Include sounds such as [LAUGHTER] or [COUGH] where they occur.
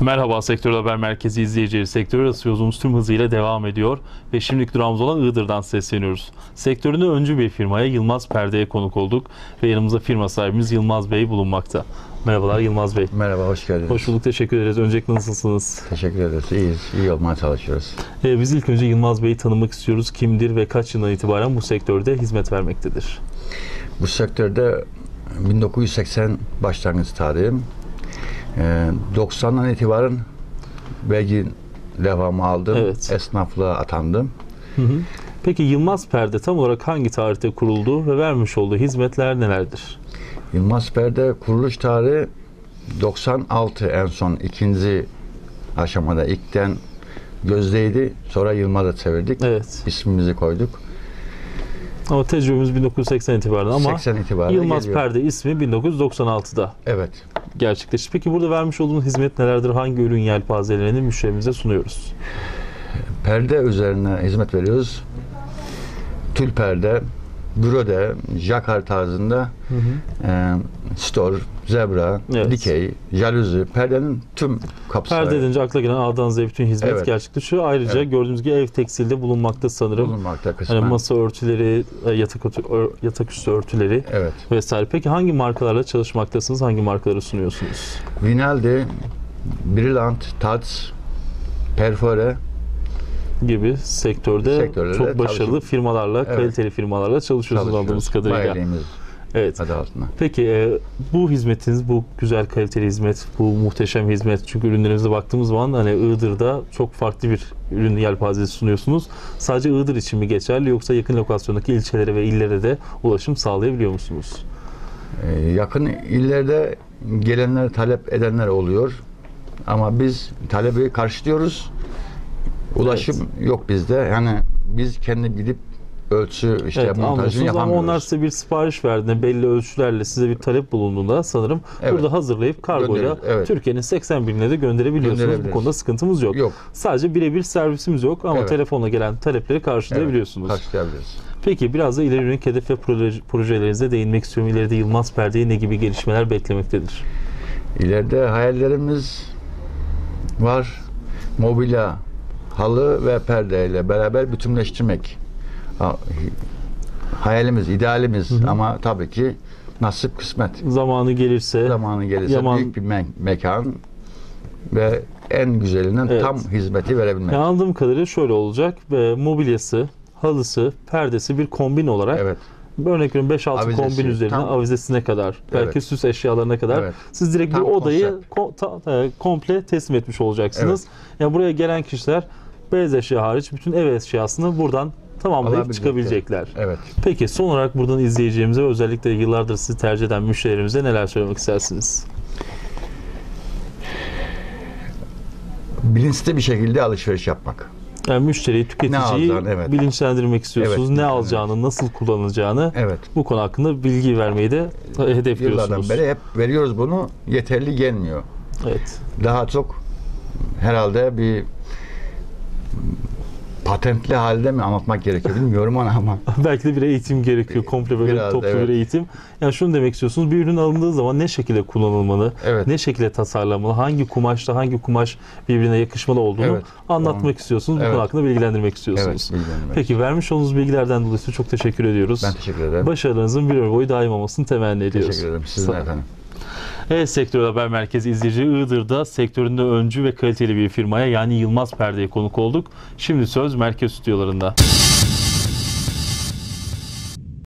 Merhaba Sektör Haber Merkezi izleyicileri. Sektör arası yolculuğumuz tüm hızıyla devam ediyor ve şimdilik durağımız olan Iğdır'dan sesleniyoruz. Sektöründe öncü bir firmaya Yılmaz Perde'ye konuk olduk ve yanımızda firma sahibimiz Yılmaz Bey bulunmakta. Merhabalar Yılmaz Bey. Merhaba, hoş geldiniz. Hoş bulduk, teşekkür ederiz. Öncelikle nasılsınız? Teşekkür ederiz. İyiyiz, iyi olmaya çalışıyoruz. Ee, biz ilk önce Yılmaz Bey'i tanımak istiyoruz. Kimdir ve kaç yıldan itibaren bu sektörde hizmet vermektedir? Bu sektörde 1980 başlangıç tarihim. Ee, 90'dan itibaren vergi levhamı aldım. Evet. Esnaflığa atandım. Hı hı. Peki Yılmaz Perde tam olarak hangi tarihte kuruldu ve vermiş olduğu hizmetler nelerdir? Yılmaz Perde kuruluş tarihi 96 en son ikinci aşamada ilkten Gözde'ydi. Sonra Yılmaz'a çevirdik. Evet. İsmimizi koyduk. Ama tecrübemiz 1980 itibaren ama 80 itibariyle Yılmaz geliyor. Perde ismi 1996'da Evet. gerçekleşti. Peki burada vermiş olduğunuz hizmet nelerdir? Hangi ürün yelpazelerini müşterimize sunuyoruz? Perde üzerine hizmet veriyoruz. Tül perde, bürode, jakar tarzında e, store, zebra, Evet. dikey, jaluzi, perdenin tüm kapsayı Perde edince akla gelen A'dan Z'ye bütün hizmet Evet. gerçekleşiyor. Ayrıca Evet. gördüğünüz gibi ev tekstilde bulunmakta sanırım. bulunmakta kısmen. Hani masa örtüleri, e, yatak, yatak üstü örtüleri Evet. vesaire. Peki hangi markalarla çalışmaktasınız? Hangi markaları sunuyorsunuz? Vinaldi, Brillant, Tats, Perfore, gibi sektörde, Sektörde de çok başarılı firmalarla, Evet. kaliteli firmalarla çalışıyorsunuz çalışıyoruz. kadarıyla. Evet. adı. Peki e, bu hizmetiniz, bu güzel kaliteli hizmet, bu muhteşem hizmet çünkü ürünlerinize baktığımız zaman hani Iğdır'da çok farklı bir ürün yelpazesi sunuyorsunuz. Sadece Iğdır için mi geçerli yoksa yakın lokasyondaki ilçelere ve illere de ulaşım sağlayabiliyor musunuz? Ee, yakın illerde gelenler, talep edenler oluyor. Ama biz talebi karşılıyoruz. Ulaşım yok bizde. Yani biz kendi gidip ölçü işte evet montajını anlıyorsunuz ama yapamıyoruz. onlar size bir sipariş verdiğinde belli ölçülerle size bir talep bulunduğunda sanırım Evet. burada hazırlayıp kargoyla evet. Türkiye'nin 80 biline de gönderebiliyorsunuz. Bu konuda sıkıntımız yok. Yok. Sadece birebir servisimiz yok ama Evet. telefonla gelen talepleri karşılayabiliyorsunuz. Evet, karşılayabiliriz. Peki biraz da ileri yönelik hedef ve proje- projelerinize değinmek istiyorum. İleride Yılmaz Perde'ye ne gibi gelişmeler beklemektedir? İleride hayallerimiz var. Mobilya, halı ve perdeyle beraber bütünleştirmek. Ha- Hayalimiz, idealimiz ama tabii ki nasip kısmet. Zamanı gelirse zamanı gelirse Yaman- büyük bir me- mekan ve en güzelinden Evet. tam hizmeti verebilmek. yani anladığım kadarıyla şöyle olacak. Ve mobilyası, halısı, perdesi bir kombin olarak Evet. örnek veriyorum 5-6 Avizesi, kombin üzerine tam- avizesine kadar belki Evet. süs eşyalarına kadar Evet. siz direkt Tam bir odayı konsept. ko- ta- e, komple teslim etmiş olacaksınız. Yani buraya gelen kişiler beyaz eşya hariç bütün ev eşyasını buradan tamamlayıp çıkabilecekler. Evet. Peki son olarak buradan izleyeceğimize ve özellikle yıllardır sizi tercih eden müşterilerimize neler söylemek istersiniz? Bilinçli bir şekilde alışveriş yapmak. Yani müşteriyi, tüketiciyi alacağını, evet. bilinçlendirmek istiyorsunuz. Evet, ne alacağını, nasıl kullanılacağını Evet. bu konu hakkında bilgi vermeyi de hedefliyorsunuz. Yıllardan beri hep veriyoruz bunu. Yeterli gelmiyor. Evet. Daha çok herhalde bir patentli halde mi anlatmak gerekiyor bilmiyorum ona ama [LAUGHS] Belki de bir eğitim gerekiyor. Komple böyle Biraz, toplu evet. bir eğitim. Yani şunu demek istiyorsunuz. Bir ürün alındığı zaman ne şekilde kullanılmalı? Evet. Ne şekilde tasarlanmalı? Hangi kumaşla hangi kumaş birbirine yakışmalı olduğunu Evet. anlatmak istiyorsunuz. Bu Evet. konu hakkında bilgilendirmek istiyorsunuz. evet bilgilendirmek. Peki vermiş olduğunuz bilgilerden dolayı çok teşekkür ediyoruz. Ben teşekkür ederim. Başarılarınızın bir ömür boyu daim olmasını temenni ediyoruz. Teşekkür ederim. Sizin efendim. Evet Sektör Haber Merkezi izleyici Iğdır'da sektöründe öncü ve kaliteli bir firmaya yani Yılmaz Perde'ye konuk olduk. Şimdi söz merkez stüdyolarında.